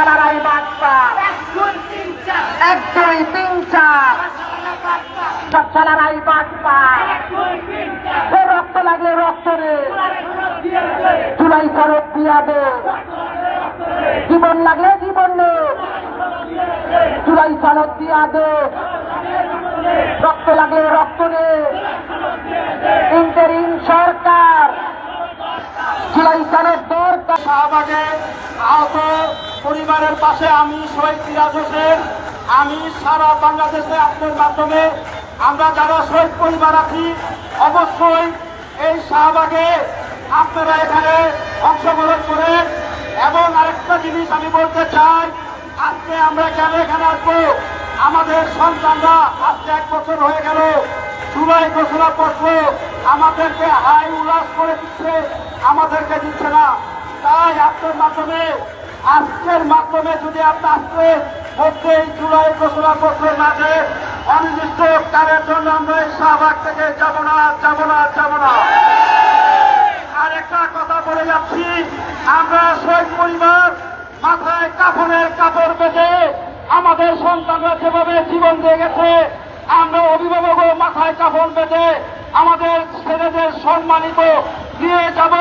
সালারাই বাটপা এক দুই তিন চার সব সালারাই বাটপা ও রক্ত লাগলে রক্ত রে। জুলাই শরৎ দিয়া জীবন লাগলে জীবন নে। জুলাই শরৎ দিয়া দে। রক্ত লাগলে রক্ত নে। ইন্টারিম সরকার। জুলাই শরৎ দরকার। আহত পরিবারের পাশে আমি শহীদ সিরাজ হোসেন, আমি সারা বাংলাদেশে আপনার মাধ্যমে আমরা যারা শহীদ পরিবার আছি, অবশ্যই এই শাহবাগে আপনারা এখানে অংশগ্রহণ করেন। এবং আরেকটা জিনিস আমি বলতে চাই, আজকে আমরা কেন এখানে আসব? আমাদের সন্তানরা আজকে এক বছর হয়ে গেল, জুলাই ঘোষণাপত্র আমাদেরকে হাই উল্লাস করে দিচ্ছে, আমাদেরকে দিচ্ছে না। তাই আপনার মাধ্যমে, আজকের মাধ্যমে যদি আপনি আজকে মধ্যে এই জুলাই ঘোষণাপত্র না দেন অনির্দিষ্ট কারের জন্য আমরা শাহবাগ থেকে যাব না যাব না যাব না। আর একটা কথা বলে যাচ্ছি, আমরা শহীদ পরিবার মাথায় কাপড়ের কাপড় বেঁধে আমাদের সন্তানরা যেভাবে জীবন দিয়ে গেছে, আমরা অভিভাবকও মাথায় কাপড় বেঁধে আমাদের ছেলেদের সম্মানিত দিয়ে যাব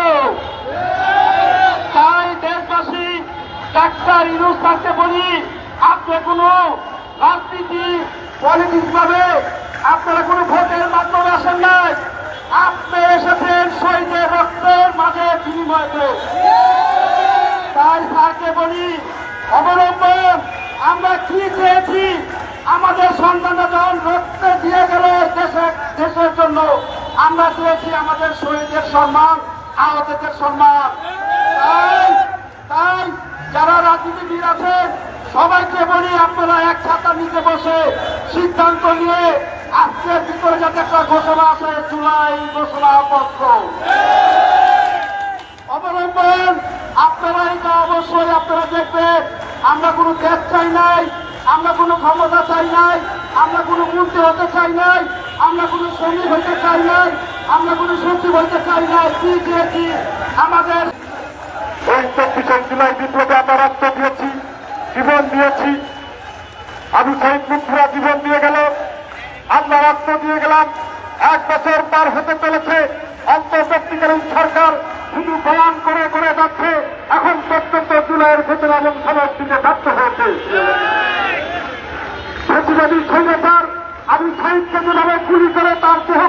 তাই দেশবাসী ডাক্তার ইনুস থাকতে বলি, আপনি কোনো রাজনীতি পলিটিক্স ভাবে আপনারা কোনো ভোটের মাধ্যমে আসেন নাই। আপনি এসেছেন শহীদের রক্তের মাঝে বিনিময়তে তাই স্যারকে বলি, অবলম্বন, আমরা কি চেয়েছি? আমাদের সন্তানরা যখন রক্তে দিয়ে গেল দেশের দেশের জন্য, আমরা চেয়েছি আমাদের শহীদের সম্মান, আহতদের সম্মান। রাজনীতিবিদ আছেন সবাইকে বলি আপনারা এক ছাতা নিচে বসে সিদ্ধান্ত নিয়ে আজকের ভিতরে যাতে একটা ঘোষণা আছে জুলাই ঘোষণাপত্র অবলম্বন, আপনারা এটা অবশ্যই আপনারা দেখবেন। আমরা কোনো দেশ চাই নাই, আমরা কোনো ক্ষমতা চাই নাই, আমরা কোনো মন্ত্রী হতে চাই নাই, আমরা কোনো শ্রমিক হতে চাই নাই, আমরা কোনো সচিব হতে চাই নাই। কি চেয়েছি আমাদের জুলাই বিপ্লবে আমরা রক্ত দিয়েছি, জীবন দিয়েছি। আবু সাইদ মুখরা জীবন দিয়ে গেল আমরা রক্ত দিয়ে গেলাম। এক বছর পার হতে চলেছে, অন্তর্বর্তীকালীন সরকার শুধু বয়ান করে করে যাচ্ছে। এখন পর্যন্ত জুলাইয়ের ভেতরে এবং দিতে ব্যর্থ হয়েছে। প্রতিবাদী সৈন্যতার আবু সাইদকে যেভাবে গুলি করে তার দেহ